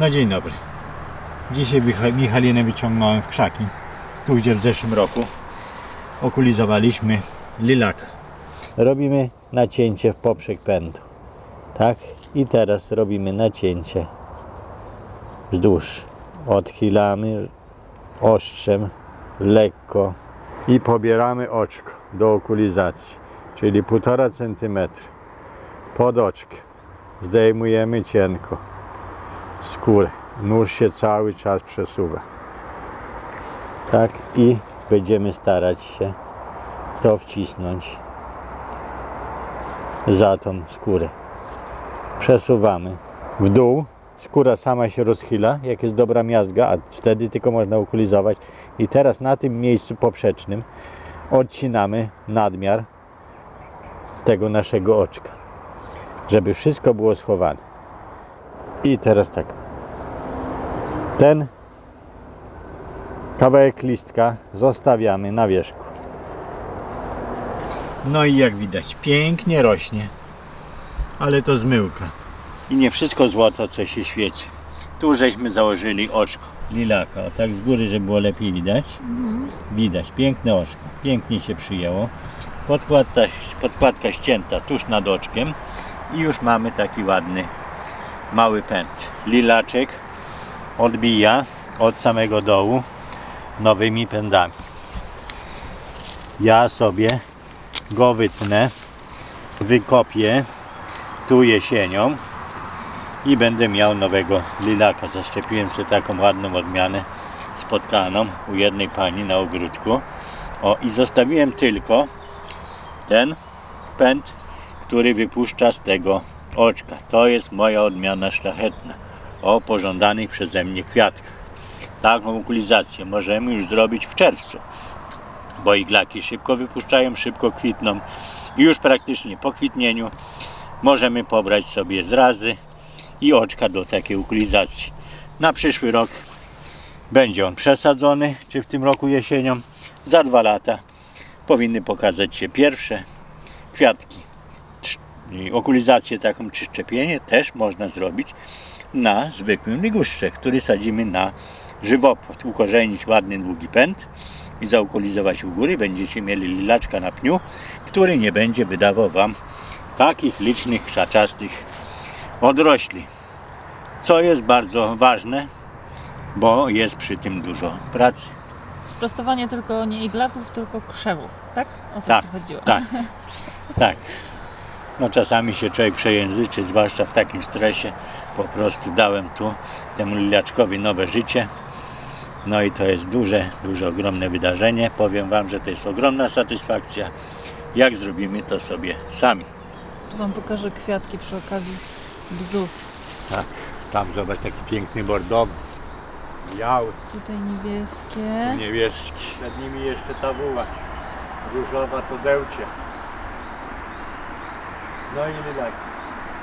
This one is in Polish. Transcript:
No dzień dobry. Dzisiaj Michalinę wyciągnąłem w krzaki. Tu gdzie w zeszłym roku okulizowaliśmy lilaka. Robimy nacięcie w poprzek pędu. Tak? I teraz robimy nacięcie wzdłuż. Odchylamy ostrzem lekko i pobieramy oczko do okulizacji, czyli 1,5 cm pod oczkiem. Zdejmujemy cienko skórę. Nóż się cały czas przesuwa. Tak i będziemy starać się to wcisnąć za tą skórę. Przesuwamy w dół. Skóra sama się rozchyla, jak jest dobra miazga, a wtedy tylko można okulizować. I teraz na tym miejscu poprzecznym odcinamy nadmiar tego naszego oczka, żeby wszystko było schowane. I teraz tak. Ten kawałek listka zostawiamy na wierzchu. No i jak widać, pięknie rośnie, ale to zmyłka. I nie wszystko złoto, co się świeci. Tu żeśmy założyli oczko lilaka, o tak z góry, żeby było lepiej widać. Widać, piękne oczko, pięknie się przyjęło. Podkładka, podkładka ścięta tuż nad oczkiem i już mamy taki ładny mały pęd. Lilaczek odbija od samego dołu nowymi pędami. Ja sobie go wytnę, wykopię tu jesienią i będę miał nowego lilaka. Zaszczepiłem sobie taką ładną odmianę spotkaną u jednej pani na ogródku. O i zostawiłem tylko ten pęd, który wypuszcza z tego oczka. To jest moja odmiana szlachetna o pożądanych przeze mnie kwiatkach. Taką okulizację możemy już zrobić w czerwcu, bo iglaki szybko wypuszczają, szybko kwitną i już praktycznie po kwitnieniu możemy pobrać sobie zrazy i oczka do takiej okulizacji. Na przyszły rok będzie on przesadzony, czy w tym roku jesienią. Za dwa lata powinny pokazać się pierwsze kwiatki. I Okulizację taką czy szczepienie też można zrobić na zwykłym ligustrze, który sadzimy na żywopłot. Ukorzenić ładny, długi pęd i zaukulizować u góry. Będziecie mieli lilaczka na pniu, który nie będzie wydawał Wam takich licznych, krzaczastych odrośli. Co jest bardzo ważne, bo jest przy tym dużo pracy. Sprostowanie tylko nie iglaków, tylko krzewów, tak? O to Tak, chodziło. tak, tak. No czasami się człowiek przejęzyczy, zwłaszcza w takim stresie. Po prostu dałem tu temu lilaczkowi nowe życie. No i to jest duże, duże, ogromne wydarzenie. Powiem Wam, że to jest ogromna satysfakcja, jak zrobimy to sobie sami. Tu Wam pokażę kwiatki przy okazji bzów. Tak, tam zobacz taki piękny bordowy, biały, Tutaj niebieskie. niebieski. Nad nimi jeszcze ta buła, różowa to dełcie. No i lilaki.